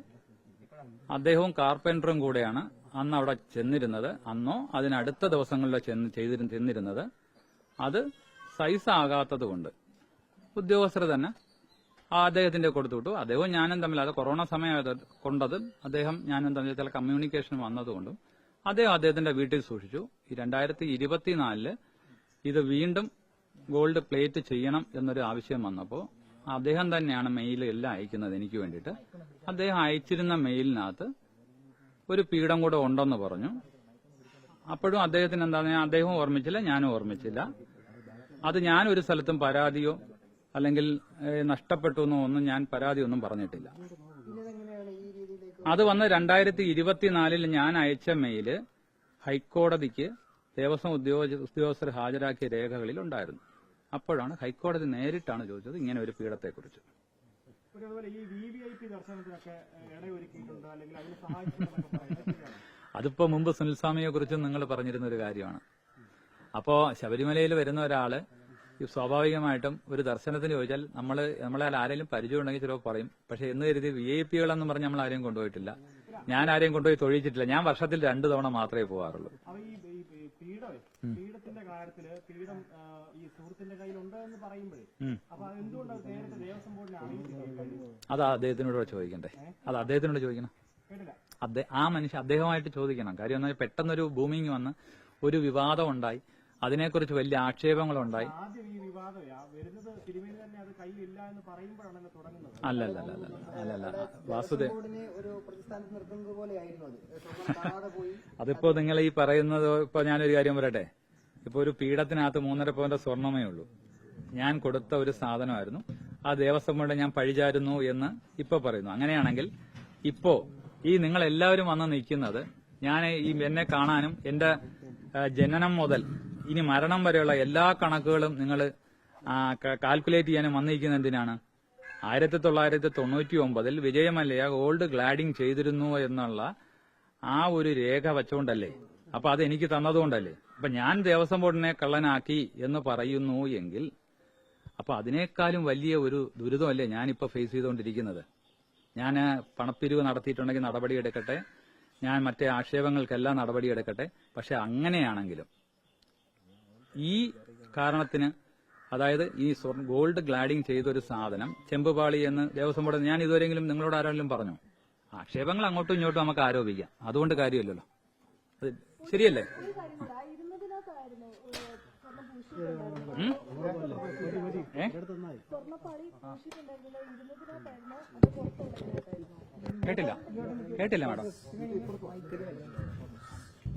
അദ്ദേഹവും കാർപ്പന്ററും കൂടെയാണ് അന്ന് അവിടെ ചെന്നിരുന്നത്. അന്നോ അതിനടുത്ത ദിവസങ്ങളിലോ ചെന്ന് ചെയ്തിരുന്നു ചെന്നിരുന്നത്. അത് സൈസ് ആകാത്തത് കൊണ്ട്. ഉദ്യോഗസ്ഥർ തന്നെ അദ്ദേഹത്തിന്റെ കൊടുത്തുവിട്ടു അദ്ദേഹവും ഞാനും തമ്മിൽ അത് കൊറോണ സമയം കൊണ്ടത് അദ്ദേഹം ഞാനും തമ്മിൽ ചില കമ്മ്യൂണിക്കേഷൻ വന്നതുകൊണ്ടും അദ്ദേഹം അദ്ദേഹത്തിന്റെ വീട്ടിൽ സൂക്ഷിച്ചു. രണ്ടായിരത്തി ഇരുപത്തിനാലിൽ ഇത് വീണ്ടും ഗോൾഡ് പ്ലേറ്റ് ചെയ്യണം എന്നൊരു ആവശ്യം വന്നപ്പോൾ അദ്ദേഹം തന്നെയാണ് മെയിൽ എല്ലാം അയക്കുന്നത് എനിക്ക് വേണ്ടിയിട്ട്. അദ്ദേഹം അയച്ചിരുന്ന മെയിലിനകത്ത് ഒരു പീഠം കൂടെ ഉണ്ടെന്ന് പറഞ്ഞു. അപ്പോഴും അദ്ദേഹത്തിന് എന്താണ് ഞാൻ അദ്ദേഹം ഓർമ്മിച്ചില്ല ഞാനും ഓർമ്മിച്ചില്ല. അത് ഞാൻ ഒരു സ്ഥലത്തും പരാതിയോ അല്ലെങ്കിൽ നഷ്ടപ്പെട്ടു എന്നോ ഒന്നും ഞാൻ പരാതിയൊന്നും പറഞ്ഞിട്ടില്ല. അത് വന്ന് രണ്ടായിരത്തി ഇരുപത്തിനാലിൽ ഞാൻ അയച്ച മെയിൽ ഹൈക്കോടതിക്ക് ദേവസ്വം ഉദ്യോഗ ഉദ്യോഗസ്ഥർ ഹാജരാക്കിയ രേഖകളിൽ ഉണ്ടായിരുന്നു. അപ്പോഴാണ് ഹൈക്കോടതി നേരിട്ടാണ് ചോദിച്ചത് ഇങ്ങനെ ഒരു പീഠത്തെക്കുറിച്ച്? അതിപ്പോ മുമ്പ് സുനിൽസ്വാമിയെ കുറിച്ചും നിങ്ങൾ പറഞ്ഞിരുന്ന ഒരു കാര്യമാണ്. അപ്പോ ശബരിമലയിൽ വരുന്ന ഒരാൾ സ്വാഭാവികമായിട്ടും ഒരു ദർശനത്തിന് ചോദിച്ചാൽ നമ്മൾ നമ്മളെ ആരെങ്കിലും പരിചയം ഉണ്ടെങ്കിൽ ചിലപ്പോൾ പറയും. പക്ഷെ എന്ന് കരുതി വി ഐ പികളെന്നും പറഞ്ഞ് നമ്മൾ ആരെയും കൊണ്ടുപോയിട്ടില്ല. ഞാൻ ആരെയും കൊണ്ടുപോയി തൊഴിച്ചിട്ടില്ല ഞാൻ വർഷത്തിൽ രണ്ടു തവണ മാത്രമേ പോകാറുള്ളൂ അപ്പൊ ഈ ഈ- ഈ പീഠമേ പീഠത്തിന്റെ കാര്യത്തിൽ പീഠം ഈ സുഹൃത്തിന്റെ കയ്യിലുണ്ട് എന്ന് പറയുമ്പോഴേ അപ്പൊ അത് എന്തുകൊണ്ടാണ് നേരത്തെ ദേവസ്വം ബോർഡിനെ അറിയിച്ചില്ല അത് അദ്ദേഹത്തിനോട് ചോദിക്കണ്ടേ? അത് അദ്ദേഹത്തിനോട് ചോദിക്കണം. ആ മനുഷ്യൻ അദ്ദേഹമായിട്ട് ചോദിക്കണം. കാര്യം എന്നാൽ പെട്ടെന്നൊരു ബൂമിങ് വന്ന് ഒരു വിവാദം ഉണ്ടായി. അതിനെക്കുറിച്ച് വലിയ ആക്ഷേപങ്ങളുണ്ടായി. ആദ്യം ഈ അല്ല അല്ല വരുന്നത് തിരുമേനി തന്നെ അത് കയ്യിലില്ല എന്ന് പറയുമ്പോഴാണല്ലോ തുടങ്ങുന്നത്. അല്ലല്ല അല്ലല്ല അല്ലല്ല വാസുദേവ് അതിപ്പോ നിങ്ങൾ ഈ പറയുന്നത് ഇപ്പൊ ഞാനൊരു കാര്യം പറയട്ടെ? ഇപ്പൊ ഒരു പീഠത്തിനകത്ത് മൂന്നര പവന്റെ സ്വർണമേ ഉള്ളൂ. ഞാൻ കൊടുത്ത ഒരു സാധനമായിരുന്നു. ആ ദേവസ്വം കൊണ്ട് ഞാൻ പഴിചാരുന്നു എന്ന് ഇപ്പൊ പറയുന്നു. അങ്ങനെയാണെങ്കിൽ ഇപ്പോ ഈ നിങ്ങൾ എല്ലാവരും വന്ന് നിൽക്കുന്നത് ഞാൻ ഈ എന്നെ കാണാനും എന്റെ ജനനം മുതൽ ഇനി മരണം വരെയുള്ള എല്ലാ കണക്കുകളും നിങ്ങൾ കാൽക്കുലേറ്റ് ചെയ്യാനും വന്നിരിക്കുന്ന എന്തിനാണ്? ആയിരത്തി തൊള്ളായിരത്തി തൊണ്ണൂറ്റി ഒമ്പതിൽ വിജയമല്ലയ ഗോൾഡ് ഗ്ലാഡിംഗ് ചെയ്തിരുന്നു എന്നുള്ള ആ ഒരു രേഖ വെച്ചുകൊണ്ടല്ലേ? അപ്പൊ അത് എനിക്ക് തന്നതുകൊണ്ടല്ലേ? അപ്പൊ ഞാൻ ദേവസ്വം ബോർഡിനെ കള്ളനാക്കി എന്ന് പറയുന്നു എങ്കിൽ അപ്പൊ അതിനേക്കാളും വലിയ ഒരു ദുരിതമല്ലേ ഞാനിപ്പോ ഫേസ് ചെയ്തുകൊണ്ടിരിക്കുന്നത്? ഞാൻ പണപ്പിരിവ് നടത്തിയിട്ടുണ്ടെങ്കിൽ നടപടിയെടുക്കട്ടെ. ഞാൻ മറ്റേ ആക്ഷേപങ്ങൾക്കെല്ലാം നടപടിയെടുക്കട്ടെ. പക്ഷെ അങ്ങനെയാണെങ്കിലും ഈ കാരണത്തിന് അതായത് ഈ ഗോൾഡ് ഗ്ലാഡിംഗ് ചെയ്തൊരു സാധനം ചെമ്പുപാളി എന്ന് ദേവസ്വം ബോർഡ് ഞാൻ ഇതുവരെങ്കിലും നിങ്ങളോട് ആരെങ്കിലും പറഞ്ഞു? ആക്ഷേപങ്ങൾ അങ്ങോട്ടും ഇങ്ങോട്ടും നമുക്ക് ആരോപിക്കാം. അതുകൊണ്ട് കാര്യമില്ലല്ലോ. ശരിയല്ലേ? കേട്ടില്ല. കേട്ടില്ല മാഡം.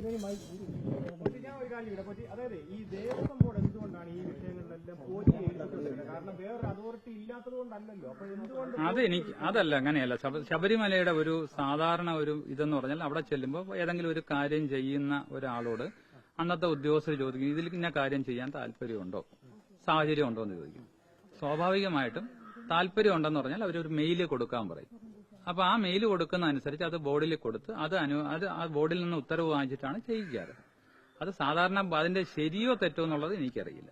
ഞാൻ അതായത് ഈ ദേവസ്വം ബോർഡ് എന്തുകൊണ്ടാണ് ഈ കാരണം വേറൊരു അതോറിറ്റി അത് എനിക്ക് അതല്ല അങ്ങനെയല്ല. ശബ- ശബരിമലയുടെ ഒരു സാധാരണ ഒരു ഇതെന്ന് പറഞ്ഞാൽ അവിടെ ചെല്ലുമ്പോൾ ഏതെങ്കിലും ഒരു കാര്യം ചെയ്യുന്ന ഒരാളോട് അന്നത്തെ ഉദ്യോഗസ്ഥർ ചോദിക്കും ഇതിൽ ഇന്ന കാര്യം ചെയ്യാൻ താല്പര്യമുണ്ടോ? സാഹചര്യം ഉണ്ടോ എന്ന് ചോദിക്കും. സ്വാഭാവികമായിട്ടും താല്പര്യം ഉണ്ടെന്ന് പറഞ്ഞാൽ അവരൊരു മെയിൽ കൊടുക്കാൻ പറയും. അപ്പൊ ആ മെയിൽ കൊടുക്കുന്ന അനുസരിച്ച് അത് ബോർഡിൽ കൊടുത്ത് അത് അനു അത് ആ ബോർഡിൽ നിന്ന് ഉത്തരവ് വാങ്ങിച്ചിട്ടാണ് ചെയ്യിക്കാറ് അത് സാധാരണ അതിന്റെ ശരിയോ തെറ്റോ എന്നുള്ളത് എനിക്കറിയില്ല.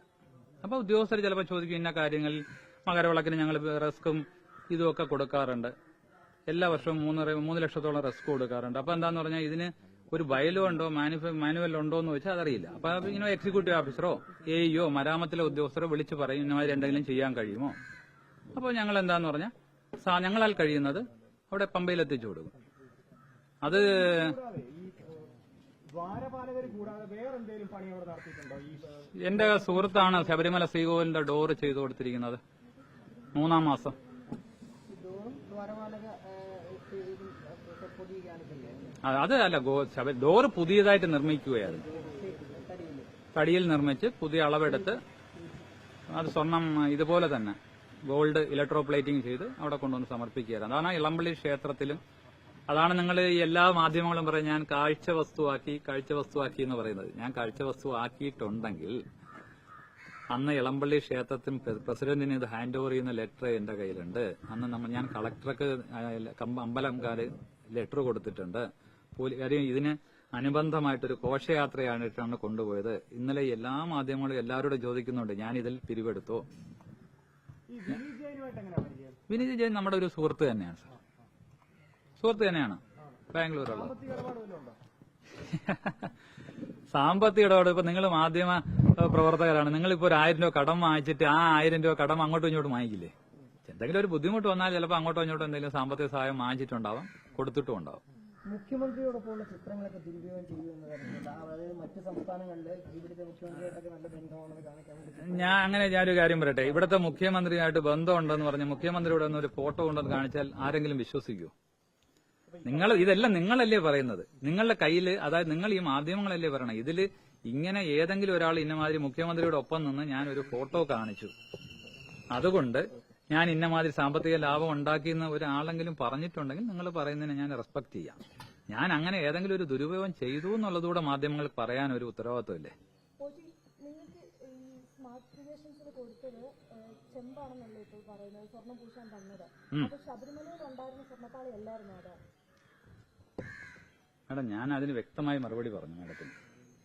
അപ്പൊ ഉദ്യോഗസ്ഥർ ചിലപ്പോൾ ചോദിക്കും ഇന്ന കാര്യങ്ങളിൽ മകരവിളക്കിന് ഞങ്ങൾ റിസ്ക്കും ഇതുമൊക്കെ കൊടുക്കാറുണ്ട്. എല്ലാ വർഷവും മൂന്ന് മൂന്ന് ലക്ഷത്തോളം റിസ്ക് കൊടുക്കാറുണ്ട്. അപ്പൊ എന്താന്ന് പറഞ്ഞാൽ ഇതിന് ഒരു ബയലോ ഉണ്ടോ മാനുഫ മാനുവൽ ഉണ്ടോ എന്ന് വെച്ചാൽ അതറിയില്ല. അപ്പൊ ഇങ്ങനെ എക്സിക്യൂട്ടീവ് ഓഫീസറോ എഇഒ മരാമത്തിലെ ഉദ്യോഗസ്ഥരോ വിളിച്ചു പറയും ഇന്നമാതിരി എന്തെങ്കിലും ചെയ്യാൻ കഴിയുമോ? അപ്പോൾ ഞങ്ങൾ എന്താന്ന് പറഞ്ഞാൽ ഞങ്ങളാൽ കഴിയുന്നത് അവിടെ പമ്പയിൽ എത്തിച്ചു കൊടുക്കും. അത് എന്റെ സുഹൃത്താണ് ശബരിമല ശ്രീകോവിലിന്റെ ഡോറ് ചെയ്തു കൊടുത്തിരിക്കുന്നത്. മൂന്നാം മാസം. അത് അല്ല ഡോറ് പുതിയതായിട്ട് നിർമ്മിക്കുകയായിരുന്നു. തടിയിൽ നിർമ്മിച്ച് പുതിയ അളവെടുത്ത് അത് സ്വർണം ഇതുപോലെ തന്നെ. ഗോൾഡ് ഇലക്ട്രോ പ്ലേറ്റിംഗ് ചെയ്ത് അവിടെ കൊണ്ടുവന്ന് സമർപ്പിക്കുകയായിരുന്നു. അതാണ് ഇളമ്പള്ളി ക്ഷേത്രത്തിലും അതാണ് നിങ്ങൾ എല്ലാ മാധ്യമങ്ങളും പറയും ഞാൻ കാഴ്ച വസ്തുവാക്കി കാഴ്ച വസ്തുവാക്കി എന്ന് പറയുന്നത്. ഞാൻ കാഴ്ച വസ്തുവാക്കിയിട്ടുണ്ടെങ്കിൽ അന്ന് ഇളമ്പള്ളി ക്ഷേത്രത്തിന് പ്ര- പ്രസിഡന്റിന് ഇത് ഹാൻഡ് ഓവർ ചെയ്യുന്ന ലെറ്റർ എന്റെ കയ്യിലുണ്ട്. അന്ന് നമ്മൾ ഞാൻ കളക്ടർക്ക് അമ്പലംകാർ ലെറ്റർ കൊടുത്തിട്ടുണ്ട്. കാര്യം ഇതിന് അനുബന്ധമായിട്ടൊരു ഘോഷയാത്രയായിട്ടാണ് കൊണ്ടുപോയത്. ഇന്നലെ എല്ലാ മാധ്യമങ്ങളും എല്ലാവരോടും ചോദിക്കുന്നുണ്ട് ഞാൻ ഇതിൽ പിരിവെടുത്തോ? വിനീത് ജയൻ നമ്മുടെ ഒരു സുഹൃത്ത് തന്നെയാണ് സാർ. സുഹൃത്ത് തന്നെയാണ്. ബാംഗ്ലൂരുള്ളത് സാമ്പത്തിക ഇടപാട് ഇപ്പൊ നിങ്ങൾ മാധ്യമ പ്രവർത്തകരാണ് പ്രവർത്തകരാണ്. നിങ്ങളിപ്പോ ഒരു ആയിരം രൂപ കടം വാങ്ങിച്ചിട്ട് ആ ആയിരം രൂപ കടം അങ്ങോട്ടും ഇങ്ങോട്ടും വാങ്ങിക്കില്ലേ? എന്തെങ്കിലും ഒരു ബുദ്ധിമുട്ട് വന്നാൽ ചിലപ്പോൾ അങ്ങോട്ടോ ഇങ്ങോട്ടോ എന്തെങ്കിലും സാമ്പത്തിക സഹായം വാങ്ങിച്ചിട്ടുണ്ടാവാം കൊടുത്തിട്ടും ഉണ്ടാവും മുഖ്യമന്ത്രിയോടൊപ്പമുള്ള ചിത്രങ്ങളൊക്കെ ദുരുപയോഗം ചെയ്യുമെന്ന് മറ്റ് സംസ്ഥാനങ്ങളിൽ ഇവിടുത്തെ മുഖ്യമന്ത്രിയായിട്ടൊക്കെ നല്ല കാണിക്കാൻ ഞാൻ അങ്ങനെ ഞാനൊരു കാര്യം പറയട്ടെ. ഇവിടുത്തെ മുഖ്യമന്ത്രിയായിട്ട് ബന്ധമുണ്ടെന്ന് പറഞ്ഞ് മുഖ്യമന്ത്രിയുടെ ഒരു ഫോട്ടോ ഉണ്ടെന്ന് കാണിച്ചാൽ ആരെങ്കിലും വിശ്വസിക്കുമോ നിങ്ങൾ ഇതെല്ലാം നിങ്ങളല്ലേ പറയുന്നത്. നിങ്ങളുടെ കയ്യിൽ അതായത് നിങ്ങൾ ഈ മാധ്യമങ്ങളല്ലേ പറയണം. ഇതിൽ ഇങ്ങനെ ഏതെങ്കിലും ഒരാൾ ഇന്നമാതിരി മുഖ്യമന്ത്രിയുടെ ഒപ്പം നിന്ന് ഞാൻ ഒരു ഫോട്ടോ കാണിച്ചു. അതുകൊണ്ട് ഞാൻ ഇന്നമാതിരി സാമ്പത്തിക ലാഭം ഉണ്ടാക്കിയെന്ന് ഒരാളെങ്കിലും പറഞ്ഞിട്ടുണ്ടെങ്കിൽ നിങ്ങൾ പറയുന്നതിനെ ഞാൻ റെസ്പെക്ട് ചെയ്യാം. ഞാൻ അങ്ങനെ ഏതെങ്കിലും ഒരു ദുരുപയോഗം ചെയ്തു എന്നുള്ളതുകൂടെ മാധ്യമങ്ങൾക്ക് പറയാൻ ഒരു ഉത്തരവാദിത്വമില്ലേ? മാഡം ഞാൻ അതിന് വ്യക്തമായി മറുപടി പറഞ്ഞു മാഡത്തിന്.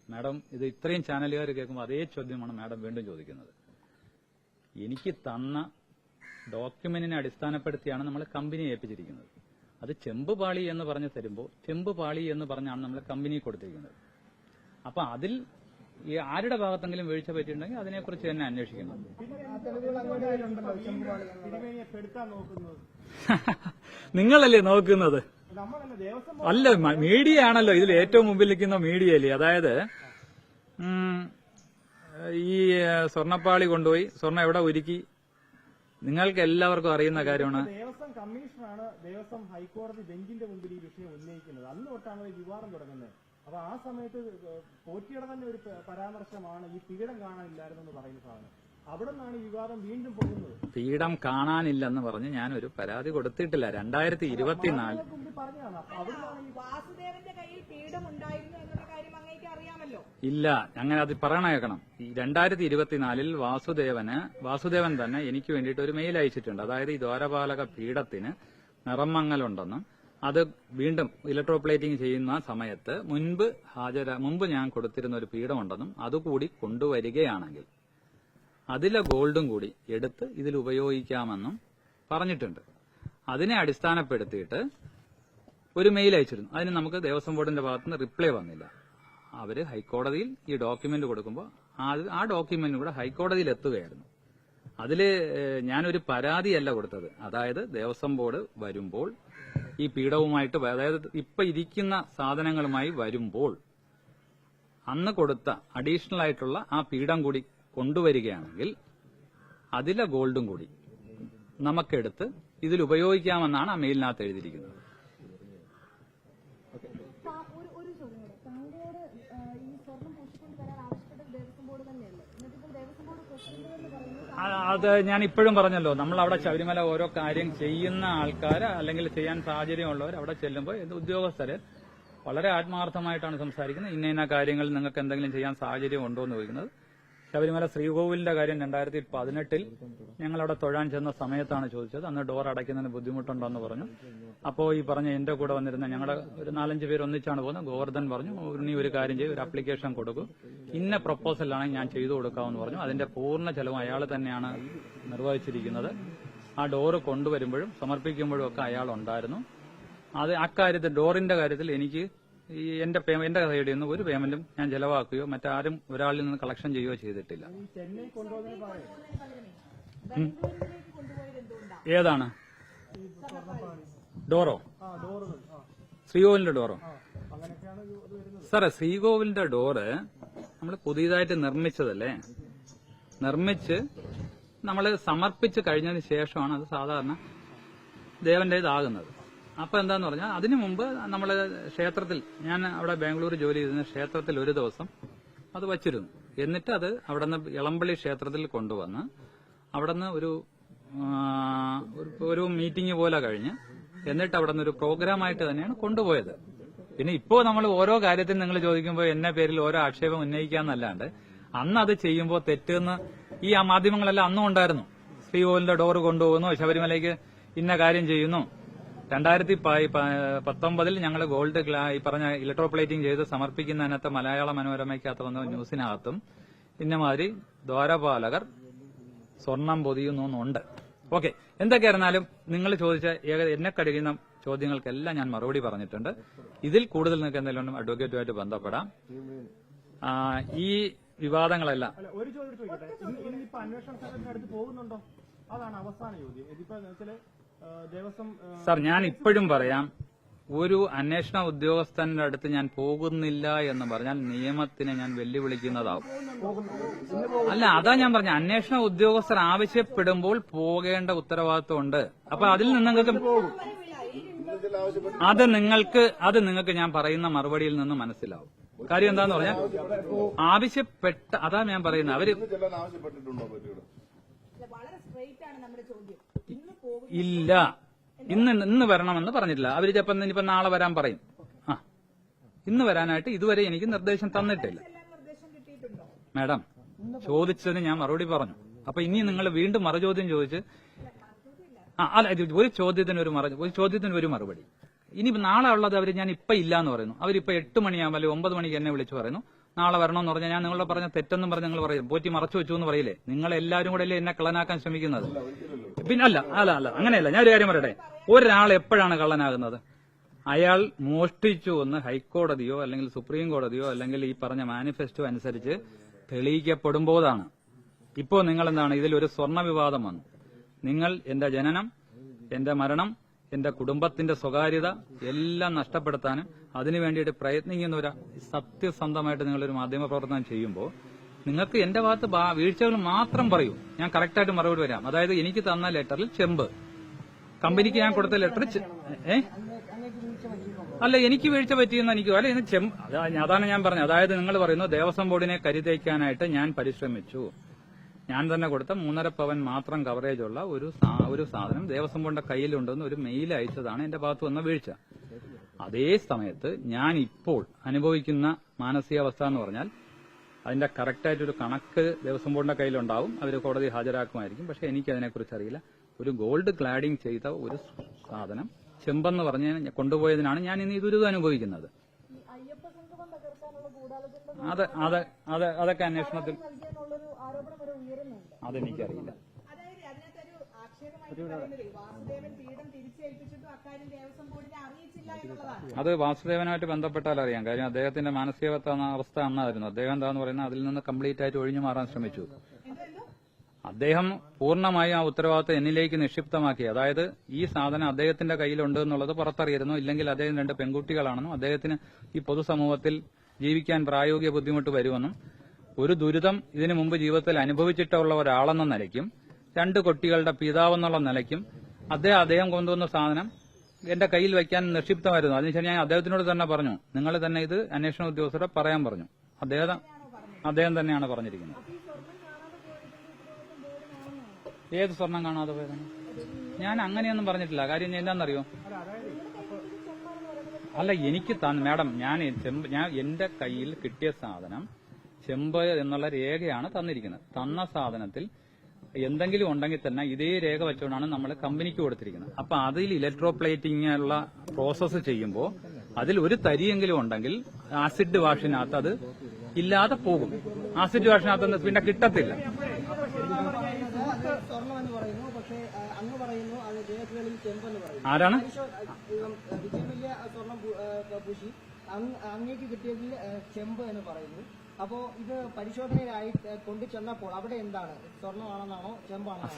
മാഡം ഇത് ഇത്രയും ചാനലുകാർ കേൾക്കുമ്പോൾ അതേ ചോദ്യമാണ് മാഡം വീണ്ടും ചോദിക്കുന്നത്. എനിക്ക് തന്ന ഡോക്യുമെന്റിനെ അടിസ്ഥാനപ്പെടുത്തിയാണ് നമ്മൾ കമ്പനിയെ ഏൽപ്പിച്ചിരിക്കുന്നത്. അത് ചെമ്പ് പാളി എന്ന് പറഞ്ഞ് തരുമ്പോൾ ചെമ്പ് പാളി എന്ന് പറഞ്ഞാണ് നമ്മൾ കമ്പനി കൊടുത്തിരിക്കുന്നത്. അപ്പൊ അതിൽ ഈ ആരുടെ ഭാഗത്തെങ്കിലും വീഴ്ച പറ്റിയിട്ടുണ്ടെങ്കിൽ അതിനെക്കുറിച്ച് തന്നെ അന്വേഷിക്കുന്നു നിങ്ങളല്ലേ നോക്കുന്നത്? അല്ല മീഡിയ ആണല്ലോ ഇതിൽ ഏറ്റവും മുമ്പിൽ നിൽക്കുന്ന മീഡിയ അല്ലേ അതായത് ഈ സ്വർണപ്പാളി കൊണ്ടുപോയി സ്വർണം എവിടെ ഒരുക്കി നിങ്ങൾക്ക് എല്ലാവർക്കും അറിയുന്ന കാര്യമാണ്. ദേവസ്വം കമ്മീഷനാണ് ദേവസ്വം ഹൈക്കോടതി ബെഞ്ചിന്റെ മുമ്പിൽ ഈ വിഷയം ഉന്നയിക്കുന്നത്. അന്ന് തൊട്ടാണ് ഈ വിവാദം തുടങ്ങുന്നത്. അപ്പൊ ആ സമയത്ത് പോറ്റിയുടെ തന്നെ ഒരു പരാമർശമാണ് ഈ പീഠം കാണാനില്ലായിരുന്നു എന്ന് പറയുന്ന സാധനം. അവിടെ നിന്നാണ് ഈ വിവാദം വീണ്ടും പോകുന്നത്. പീഠം കാണാനില്ലെന്ന് പറഞ്ഞ് ഒരു പരാതി കൊടുത്തിട്ടില്ല. രണ്ടായിരത്തി ഇരുപത്തിനാല് പറഞ്ഞതാണ്. അവിടെ നിന്നാണ് ഈ വാസുദേവന്റെ കയ്യിൽ പീഠം ഉണ്ടായിരുന്നു എന്നുള്ള കാര്യം അങ്ങേക്ക് അറിയാമല്ലോ ഇല്ല അങ്ങനെ അത് പറയണ കേൾക്കണം. രണ്ടായിരത്തി ഇരുപത്തിനാലിൽ വാസുദേവന് വാസുദേവൻ തന്നെ എനിക്ക് വേണ്ടിയിട്ട് ഒരു മെയിൽ അയച്ചിട്ടുണ്ട്. അതായത് ഈ ദ്വാരപാലക പീഠത്തിന് നിറമങ്ങലുണ്ടെന്നും. അത് വീണ്ടും ഇലക്ട്രോപ്ലേറ്റിംഗ് ചെയ്യുന്ന സമയത്ത് മുൻപ് ഹാജര മുൻപ് ഞാൻ കൊടുത്തിരുന്ന ഒരു പീഠമുണ്ടെന്നും അതുകൂടി കൊണ്ടുവരികയാണെങ്കിൽ അതിലെ ഗോൾഡും കൂടി എടുത്ത് ഇതിൽ ഉപയോഗിക്കാമെന്നും പറഞ്ഞിട്ടുണ്ട്. അതിനെ അടിസ്ഥാനപ്പെടുത്തിയിട്ട് ഒരു മെയിൽ അയച്ചിരുന്നു. അതിന് നമുക്ക് ദേവസ്വം ബോർഡിന്റെ ഭാഗത്തുനിന്ന് റിപ്ലൈ വന്നില്ല. അവർ ഹൈക്കോടതിയിൽ ഈ ഡോക്യുമെന്റ് കൊടുക്കുമ്പോൾ ആ- ഡോക്യുമെന്റ് കൂടെ ഹൈക്കോടതിയിൽ എത്തുകയായിരുന്നു. അതിൽ ഞാനൊരു പരാതിയല്ല കൊടുത്തത്. അതായത് ദേവസ്വം ബോർഡ് വരുമ്പോൾ ഈ പീഠവുമായിട്ട് അതായത് ഇപ്പൊ ഇരിക്കുന്ന സാധനങ്ങളുമായി വരുമ്പോൾ അന്ന് കൊടുത്ത അഡീഷണൽ ആയിട്ടുള്ള ആ പീഠം കൂടി കൊണ്ടുവരികയാണെങ്കിൽ അതിലെ ഗോൾഡും കൂടി നമുക്കെടുത്ത് ഇതിൽ ഉപയോഗിക്കാമെന്നാണ് ആ മെയിലിനകത്ത് എഴുതിയിരിക്കുന്നത് താ- ഒരു ഒരു ചോദ്യം കൂടെ താങ്കളോട് ഏഹ്, ഈ സ്വർണം പൂശിക്കൊണ്ട് തരാൻ ആവശ്യപ്പെട്ടത് ദേവസ്വം ബോർഡ് തന്നെയല്ലേ എന്നിട്ടിപ്പോൾ ദേവസ്വം ബോർഡ് പ്രസിഡന്റ് എന്ന് പറയുന്നത് ആ, അത് ഞാൻ ഇപ്പോഴും പറഞ്ഞല്ലോ നമ്മൾ അവിടെ ശബരിമല ഓരോ കാര്യം ചെയ്യുന്ന ആൾക്കാർ അല്ലെങ്കിൽ ചെയ്യാൻ സാഹചര്യമുള്ളവർ അവിടെ ചെല്ലുമ്പോൾ ഉദ്യോഗസ്ഥര് വളരെ ആത്മാർത്ഥമായിട്ടാണ് സംസാരിക്കുന്നത്. ഇന്ന ഇന്ന കാര്യങ്ങൾ നിങ്ങൾക്ക് എന്തെങ്കിലും ചെയ്യാൻ സാഹചര്യം ഉണ്ടോ എന്ന് ചോദിക്കുന്നത്. ശബരിമല ശ്രീകോവിലിന്റെ കാര്യം രണ്ടായിരത്തി പതിനെട്ടിൽ ഞങ്ങൾ അവിടെ തൊഴാൻ ചെന്ന സമയത്താണ് ചോദിച്ചത്. അന്ന് ഡോർ അടയ്ക്കുന്നതിന് ബുദ്ധിമുട്ടുണ്ടോ എന്ന് പറഞ്ഞു. അപ്പോ ഈ പറഞ്ഞ എന്റെ കൂടെ വന്നിരുന്ന ഞങ്ങളുടെ ഒരു നാലഞ്ച് പേര് ഒന്നിച്ചാണ് പോകുന്നത്. ഗോവർദ്ധൻ പറഞ്ഞു നീ ഒരു കാര്യം ചെയ്യും ഒരു അപ്ലിക്കേഷൻ കൊടുക്കും. ഇന്ന പ്രപ്പോസലാണ് ഞാൻ ചെയ്തു കൊടുക്കാമെന്ന് പറഞ്ഞു. അതിന്റെ പൂർണ ചെലവും അയാൾ തന്നെയാണ് നിർവഹിച്ചിരിക്കുന്നത്. ആ ഡോറ് കൊണ്ടുവരുമ്പോഴും സമർപ്പിക്കുമ്പോഴും ഒക്കെ അയാൾ ഉണ്ടായിരുന്നു. അത് അക്കാര്യത്തിൽ ഡോറിന്റെ കാര്യത്തിൽ എനിക്ക് ഈ എന്റെ എന്റെ കഥയുടെ ഒന്നും ഒരു പേയ്മെന്റും ഞാൻ ചെലവാക്കുകയോ മറ്റാരും ഒരാളിൽ നിന്ന് കളക്ഷൻ ചെയ്യുകയോ ചെയ്തിട്ടില്ല. ഏതാണ്? ഡോറോ? ശ്രീകോവിലിന്റെ ഡോറോ? സാറെ ശ്രീകോവിലിന്റെ ഡോറ് നമ്മൾ പുതിയതായിട്ട് നിർമ്മിച്ചതല്ലേ? നിർമ്മിച്ച് നമ്മൾ സമർപ്പിച്ച് കഴിഞ്ഞതിന് ശേഷമാണ് അത് സാധാരണ ദേവന്റേതാകുന്നത്. അപ്പൊ എന്താന്ന് പറഞ്ഞാൽ അതിനു മുമ്പ് നമ്മൾ ക്ഷേത്രത്തിൽ ഞാൻ അവിടെ ബാംഗ്ലൂർ ജോലി ചെയ്തിരുന്ന ക്ഷേത്രത്തിൽ ഒരു ദിവസം അത് വച്ചിരുന്നു. എന്നിട്ട് അത് അവിടെ നിന്ന് ഇളമ്പള്ളി ക്ഷേത്രത്തിൽ കൊണ്ടുവന്ന് അവിടെ നിന്ന് ഒരു ഒരു- മീറ്റിംഗ് പോലെ കഴിഞ്ഞ് എന്നിട്ട് അവിടെ നിന്ന് ഒരു പ്രോഗ്രാമായിട്ട് തന്നെയാണ് കൊണ്ടുപോയത്. പിന്നെ ഇപ്പോ നമ്മൾ ഓരോ കാര്യത്തിൽ നിങ്ങൾ ചോദിക്കുമ്പോൾ എന്നെ പേരിൽ ഓരോ ആക്ഷേപം ഉന്നയിക്കാന്നല്ലാണ്ട് അന്ന് അത് ചെയ്യുമ്പോൾ തെറ്റെന്ന് ഈ മാധ്യമങ്ങളെല്ലാം അന്നും ഉണ്ടായിരുന്നു ശ്രീകോവിലിന്റെ ഡോറ് കൊണ്ടുപോകുന്നു ശബരിമലയ്ക്ക് ഇന്ന കാര്യം ചെയ്യുന്നു. രണ്ടായിരത്തി പത്തൊമ്പതിൽ ഞങ്ങൾ ഗോൾഡ് ഈ പറഞ്ഞ ഇലക്ട്രോപ്ലേറ്റിംഗ് ചെയ്ത് സമർപ്പിക്കുന്നതിനകത്ത് മലയാള മനോരമയ്ക്കകത്ത് വന്ന ന്യൂസിനകത്തും ഇന്നമാതിരി ദ്വാരപാലകർ സ്വർണം പൊതിയുന്നു എന്നുണ്ട് ഓക്കെ എന്തൊക്കെയായിരുന്നാലും നിങ്ങൾ ചോദിച്ച ഏക എന്നെ കഴിയുന്ന ചോദ്യങ്ങൾക്കെല്ലാം ഞാൻ മറുപടി പറഞ്ഞിട്ടുണ്ട്. ഇതിൽ കൂടുതൽ നിങ്ങൾക്ക് എന്തെങ്കിലും അഡ്വക്കേറ്റുമായിട്ട് ബന്ധപ്പെടാം. ഈ വിവാദങ്ങളെല്ലാം ഒരു ചോദ്യം ചോദിക്കട്ടെ. അന്വേഷണ അതാണ് അവസാന ചോദ്യം. ഇതിപ്പോ സാർ ഞാൻ ഇപ്പോഴും പറയാം ഒരു അന്വേഷണ ഉദ്യോഗസ്ഥന്റെ അടുത്ത് ഞാൻ പോകുന്നില്ല എന്ന് പറഞ്ഞാൽ നിയമത്തിനെ ഞാൻ വെല്ലുവിളിക്കുന്നതാവും. അല്ല അതാ ഞാൻ പറഞ്ഞ അന്വേഷണ ഉദ്യോഗസ്ഥർ ആവശ്യപ്പെടുമ്പോൾ പോകേണ്ട ഉത്തരവാദിത്വമുണ്ട്. അപ്പൊ അതിൽ നിന്ന് നിങ്ങൾക്ക് അത് നിങ്ങൾക്ക് അത് നിങ്ങൾക്ക് ഞാൻ പറയുന്ന മറുപടിയിൽ നിന്ന് മനസ്സിലാവും. കാര്യം എന്താന്ന് പറഞ്ഞാൽ ആവശ്യപ്പെട്ട അതാ ഞാൻ പറയുന്നത് അവർ വളരെ സ്ട്രെയിറ്റ് ആണ് നമ്മുടെ ചോദ്യം. ഇല്ല. ഇന്ന് ഇന്ന് വരണമെന്ന് പറഞ്ഞിട്ടില്ല. അവർ ചിലപ്പോൾ ഇനിയിപ്പോ നാളെ വരാൻ പറയും. ആ. ഇന്ന് വരാനായിട്ട് ഇതുവരെ എനിക്ക് നിർദ്ദേശം തന്നിട്ടില്ല. മാഡം ചോദിച്ചതിന് ഞാൻ മറുപടി പറഞ്ഞു. അപ്പൊ ഇനി നിങ്ങൾ വീണ്ടും മറുചോദ്യം ചോദിച്ച് ആ അല്ല ഒരു ചോദ്യത്തിന് ഒരു മറു ഒരു ചോദ്യത്തിന് ഒരു മറുപടി. ഇനി നാളെ ഉള്ളത് അവർ ഞാൻ ഇപ്പൊ ഇല്ല എന്ന് പറയുന്നു. അവരിപ്പോ എട്ട് മണിയാകുമ്പോൾ അല്ലെങ്കിൽ ഒമ്പത് മണിക്ക് എന്നെ വിളിച്ചു പറയുന്നു. നാളെ വരണമെന്ന് പറഞ്ഞാൽ ഞാൻ നിങ്ങളോട് പറഞ്ഞ തെറ്റെന്നും പറഞ്ഞ് നിങ്ങൾ പറയും. പോറ്റി മറച്ചു വെച്ചു എന്ന് പറയില്ലേ? നിങ്ങൾ എല്ലാവരും കൂടെ അല്ലേ എന്നെ കള്ളനാക്കാൻ ശ്രമിക്കുന്നത്? പിന്നെ അല്ല അല്ല അല്ല അങ്ങനെയല്ല. ഞാൻ ഒരു കാര്യം പറയട്ടെ. ഒരാൾ എപ്പോഴാണ് കള്ളനാകുന്നത്? അയാൾ മോഷ്ടിച്ചു എന്ന് ഹൈക്കോടതിയോ അല്ലെങ്കിൽ സുപ്രീം കോടതിയോ അല്ലെങ്കിൽ ഈ പറഞ്ഞ മാനിഫെസ്റ്റോ അനുസരിച്ച് തെളിയിക്കപ്പെടുമ്പോഴാണ്. ഇപ്പോ നിങ്ങൾ എന്താണ് ഇതിൽ ഒരു സ്വർണ വിവാദം വന്നു. നിങ്ങൾ എന്റെ ജനനം എന്റെ മരണം എന്റെ കുടുംബത്തിന്റെ സ്വകാര്യത എല്ലാം നഷ്ടപ്പെടുത്താനും അതിനു വേണ്ടിയിട്ട് പ്രയത്നിക്കുന്ന ഒരു സത്യസന്ധമായിട്ട് നിങ്ങളൊരു മാധ്യമ പ്രവർത്തനം ചെയ്യുമ്പോൾ നിങ്ങൾക്ക് എന്റെ ഭാഗത്ത് വീഴ്ചകൾ മാത്രം പറയൂ. ഞാൻ കറക്റ്റായിട്ട് മറുപടി വരാം. അതായത് എനിക്ക് തന്ന ലെറ്ററിൽ ചെമ്പ്. കമ്പനിക്ക് ഞാൻ കൊടുത്ത ലെറ്റർ ഏ? അല്ല എനിക്ക് വീഴ്ച പറ്റിയെന്ന് എനിക്ക് അല്ല ചെമ്പ് അതാ- അതാണ് ഞാൻ പറഞ്ഞത്. അതായത് നിങ്ങൾ പറയുന്നു ദേവസ്വം ബോർഡിനെ കരുതയ്ക്കാനായിട്ട് ഞാൻ പരിശ്രമിച്ചു. ഞാൻ തന്നെ കൊടുത്ത മൂന്നര പവൻ മാത്രം കവറേജ് ഉള്ള ഒരു ഒരു സാധനം ദേവസ്വം ബോർഡിന്റെ കയ്യിലുണ്ടെന്ന് ഒരു മെയിൽ അയച്ചതാണ് എന്റെ ഭാഗത്ത് വന്ന വീഴ്ച. അതേ സമയത്ത് ഞാൻ ഇപ്പോൾ അനുഭവിക്കുന്ന മാനസികാവസ്ഥ എന്ന് പറഞ്ഞാൽ അതിന്റെ കറക്റ്റായിട്ടൊരു കണക്ക് ദേവസ്വം ബോർഡിന്റെ കയ്യിലുണ്ടാവും അവർ കോടതി ഹാജരാക്കുമായിരിക്കും. പക്ഷെ എനിക്ക് അതിനെക്കുറിച്ച് അറിയില്ല ഒരു ഗോൾഡ് ക്ലാഡിംഗ് ചെയ്ത ഒരു സാധനം ചെമ്പെന്ന് പറഞ്ഞ് കൊണ്ടുപോയതിനാണ് ഞാൻ ഇന്ന് ഇതൊരു അനുഭവിക്കുന്നത്. അത് അത് അത് അതൊക്കെ അന്വേഷണത്തിൽ അതെനിക്കറിയില്ല. അത് വാസുദേവനുമായിട്ട് ബന്ധപ്പെട്ടാൽ അറിയാം. കാര്യം അദ്ദേഹത്തിന്റെ മാനസികാവസ്ഥ അവസ്ഥ അന്നായിരുന്നു. അദ്ദേഹം എന്താന്ന് പറയുന്നത് അതിൽ നിന്ന് കംപ്ലീറ്റ് ആയിട്ട് ഒഴിഞ്ഞു മാറാൻ ശ്രമിച്ചു. അദ്ദേഹം പൂർണമായി ആ ഉത്തരവാദിത്തം എന്നിലേക്ക് നിക്ഷിപ്തമാക്കി. അതായത് ഈ സാധനം അദ്ദേഹത്തിന്റെ കയ്യിലുണ്ട് എന്നുള്ളത് പുറത്തറിയിരുന്നു. ഇല്ലെങ്കിൽ അദ്ദേഹം രണ്ട് പെൺകുട്ടികളാണെന്നും അദ്ദേഹത്തിന് ഈ പൊതുസമൂഹത്തിൽ ജീവിക്കാൻ പ്രായോഗിക ബുദ്ധിമുട്ട് വരുമെന്നും ഒരു ദുരിതം ഇതിനു മുമ്പ് ജീവിതത്തിൽ അനുഭവിച്ചിട്ടുള്ള ഒരാളെന്ന നിലയ്ക്കും രണ്ട് കുട്ടികളുടെ പിതാവെന്നുള്ള നിലയ്ക്കും അദ്ദേഹം അദ്ദേഹം കൊണ്ടുവന്ന സാധനം എന്റെ കയ്യിൽ വയ്ക്കാൻ നിക്ഷിപ്തമായിരുന്നു. അതിനുശേഷം ഞാൻ അദ്ദേഹത്തിനോട് തന്നെ പറഞ്ഞു നിങ്ങൾ തന്നെ ഇത് അന്വേഷണ ഉദ്യോഗസ്ഥരെ പറയാൻ പറഞ്ഞു. അദ്ദേഹം അദ്ദേഹം തന്നെയാണ് പറഞ്ഞിരിക്കുന്നത്. ഏത് സ്വർണം കാണാതെ പോയതാണ് ഞാൻ അങ്ങനെയൊന്നും പറഞ്ഞിട്ടില്ല. കാര്യം എന്താണെന്നറിയോ? അല്ല എനിക്ക് മാഡം ഞാൻ ഞാൻ എന്റെ കയ്യിൽ കിട്ടിയ സാധനം ചെമ്പ് എന്നുള്ള രേഖയാണ് തന്നിരിക്കുന്നത്. തന്ന സാധനത്തിൽ എന്തെങ്കിലും ഉണ്ടെങ്കിൽ തന്നെ ഇതേ രേഖ വെച്ചുകൊണ്ടാണ് നമ്മൾ കമ്പനിക്ക് കൊടുത്തിരിക്കുന്നത് അപ്പൊ അതിൽ ഇലക്ട്രോ പ്ലേറ്റിംഗ് ഉള്ള പ്രോസസ്സ് ചെയ്യുമ്പോൾ അതിൽ ഒരു തരിയെങ്കിലും ഉണ്ടെങ്കിൽ ആസിഡ് വാഷിനകത്ത് അത് ഇല്ലാതെ പോകും ആസിഡ് വാഷിനകത്ത് പിന്നെ കിട്ടത്തില്ല ആരാണ് അങ്ങേക്ക് കിട്ടിയതിൽ ചെമ്പ് എന്ന് പറയുന്നു അപ്പോ ഇത് പരിശോധനയിലായി കൊണ്ടു ചെന്നപ്പോൾ അവിടെ എന്താണ്? സ്വർണമാണെന്നാണോ? ചെമ്പാണോ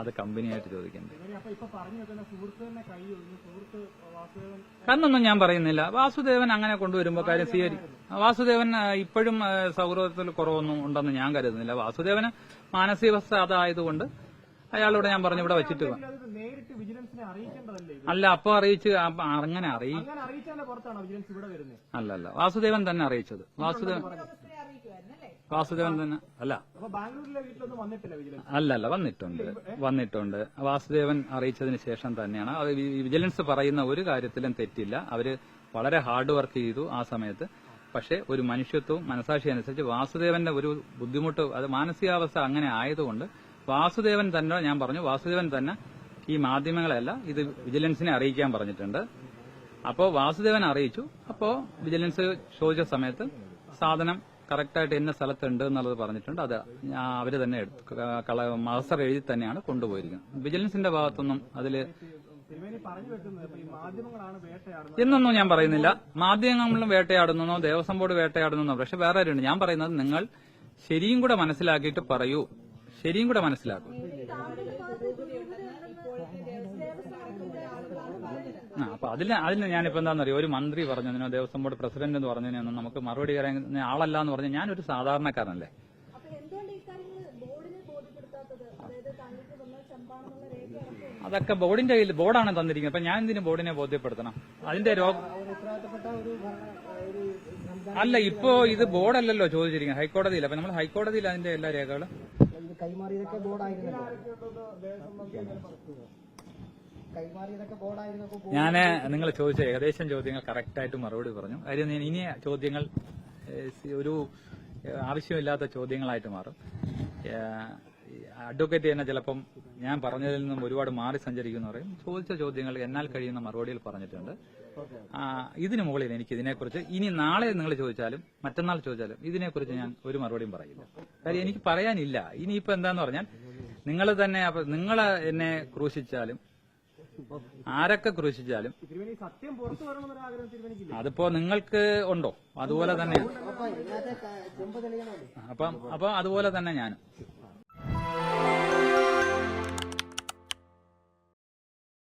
അത് കമ്പനിയായിട്ട് ചോദിക്കുന്നത് ഇവർ അപ്പൊ പറഞ്ഞു വെക്കുന്ന തന്നെ കൈ ഒഴിഞ്ഞു സുഹൃത്ത് വാസുദേവൻ എന്നൊന്നും ഞാൻ പറയുന്നില്ല. വാസുദേവൻ അങ്ങനെ കൊണ്ടുവരുമ്പോ കാര്യം സ്വീകരി വാസുദേവൻ ഇപ്പോഴും സൗഹൃദത്തിൽ കുറവൊന്നും ഉണ്ടെന്ന് ഞാൻ കരുതുന്നില്ല. വാസുദേവന് മാനസികാവസ്ഥ അതായതുകൊണ്ട് അയാളോട് ഞാൻ പറഞ്ഞു ഇവിടെ വെച്ചിട്ട് അല്ല അപ്പൊ അറിയിച്ച് അങ്ങനെ അറിയിച്ചു അല്ല അല്ല വാസുദേവൻ തന്നെ അറിയിച്ചത്. വാസുദേവൻ വാസുദേവൻ തന്നെ. അല്ല. അല്ല അല്ല വന്നിട്ടുണ്ട്. വന്നിട്ടുണ്ട്. വാസുദേവൻ അറിയിച്ചതിന് ശേഷം തന്നെയാണ്. അത് വിജിലൻസ് പറയുന്ന ഒരു കാര്യത്തിലും തെറ്റില്ല. അവർ വളരെ ഹാർഡ് വർക്ക് ചെയ്തു ആ സമയത്ത്. പക്ഷേ ഒരു മനുഷ്യത്വവും മനസാക്ഷി അനുസരിച്ച് വാസുദേവന്റെ ഒരു ബുദ്ധിമുട്ട് അത് മാനസികാവസ്ഥ അങ്ങനെ ആയതുകൊണ്ട് വാസുദേവൻ തന്നെ ഞാൻ പറഞ്ഞു വാസുദേവൻ തന്നെ ഈ മാധ്യമങ്ങളെയല്ല ഇത് വിജിലൻസിനെ അറിയിക്കാൻ പറഞ്ഞിട്ടുണ്ട്. അപ്പോ വാസുദേവൻ അറിയിച്ചു. അപ്പോ വിജിലൻസ് ചോദിച്ച സമയത്ത് സാധനം കറക്റ്റായിട്ട് ഇന്ന സ്ഥലത്തുണ്ട് എന്നുള്ളത് പറഞ്ഞിട്ടുണ്ട്. അത് അവർ തന്നെ എടുത്തു മാസ്റ്റർ എഴുതി തന്നെയാണ് കൊണ്ടുപോയിരിക്കുന്നത്. വിജിലൻസിന്റെ ഭാഗത്തൊന്നും അതിൽ എന്നൊന്നും ഞാൻ പറയുന്നില്ല. മാധ്യമങ്ങളും വേട്ടയാടുന്നോ ദേവസ്വം ബോർഡ് വേട്ടയാടുന്നോ പക്ഷെ വേറെ ആരുണ്ട്. ഞാൻ പറയുന്നത് നിങ്ങൾ ശരിയും കൂടെ മനസ്സിലാക്കിയിട്ട് പറയൂ. ശരിയും കൂടെ മനസ്സിലാക്കും. അപ്പൊ അതിന് അതിന് ഞാനിപ്പോ എന്താണെന്നറിയോ? ഒരു മന്ത്രി പറഞ്ഞതിനോ ദേവസ്വം ബോർഡ് പ്രസിഡന്റ് എന്ന് പറഞ്ഞതിനൊന്നും നമുക്ക് മറുപടി പറയുന്ന ആളല്ല എന്ന് പറഞ്ഞാൽ ഞാനൊരു സാധാരണക്കാരനല്ലേ? അതൊക്കെ ബോർഡിന്റെ കയ്യിൽ ബോർഡാണ് തന്നിരിക്കുന്നത്. അപ്പൊ ഞാൻ എന്തിനു ബോർഡിനെ ബോധ്യപ്പെടുത്തണം. അതിന്റെ രോഗ അല്ല ഇപ്പോ ഇത് ബോർഡല്ലല്ലോ ചോദിച്ചിരിക്കുന്നത്. ഹൈക്കോടതിയിൽ. അപ്പൊ നമ്മൾ ഹൈക്കോടതിയിൽ അതിന്റെ എല്ലാ രേഖകളും കൈമാറിയതൊക്കെ ബോർഡായിരുന്നു ഞാൻ നിങ്ങൾ ചോദിച്ച ഏകദേശം ചോദ്യങ്ങൾ കറക്റ്റായിട്ട് മറുപടി പറഞ്ഞു. കാര്യം ഞാൻ ഇനി ചോദ്യങ്ങൾ ഒരു ആവശ്യമില്ലാത്ത ചോദ്യങ്ങളായിട്ട് മാറും. അഡ്വക്കേറ്റ് തന്നെ ചിലപ്പം ഞാൻ പറഞ്ഞതിൽ നിന്നും ഒരുപാട് മാറി സഞ്ചരിക്കുന്നു പറയും. ചോദിച്ച ചോദ്യങ്ങൾ എന്നാൽ കഴിയുന്ന മറുപടിയിൽ പറഞ്ഞിട്ടുണ്ട്. ഇതിനു മുകളിൽ എനിക്ക് ഇതിനെക്കുറിച്ച് ഇനി നാളെ നിങ്ങൾ ചോദിച്ചാലും മറ്റന്നാൾ ചോദിച്ചാലും ഇതിനെക്കുറിച്ച് ഞാൻ ഒരു മറുപടിയും പറയില്ല. കാര്യം എനിക്ക് പറയാനില്ല. ഇനിയിപ്പോ എന്താന്ന് പറഞ്ഞാൽ നിങ്ങൾ തന്നെ നിങ്ങൾ എന്നെ ക്രൂശിച്ചാലും ആരൊക്കെ ക്രൂശിച്ചാലും അതിപ്പോ നിങ്ങൾക്ക് ഉണ്ടോ? അതുപോലെ തന്നെ. അപ്പം അപ്പൊ അതുപോലെ തന്നെ ഞാനും.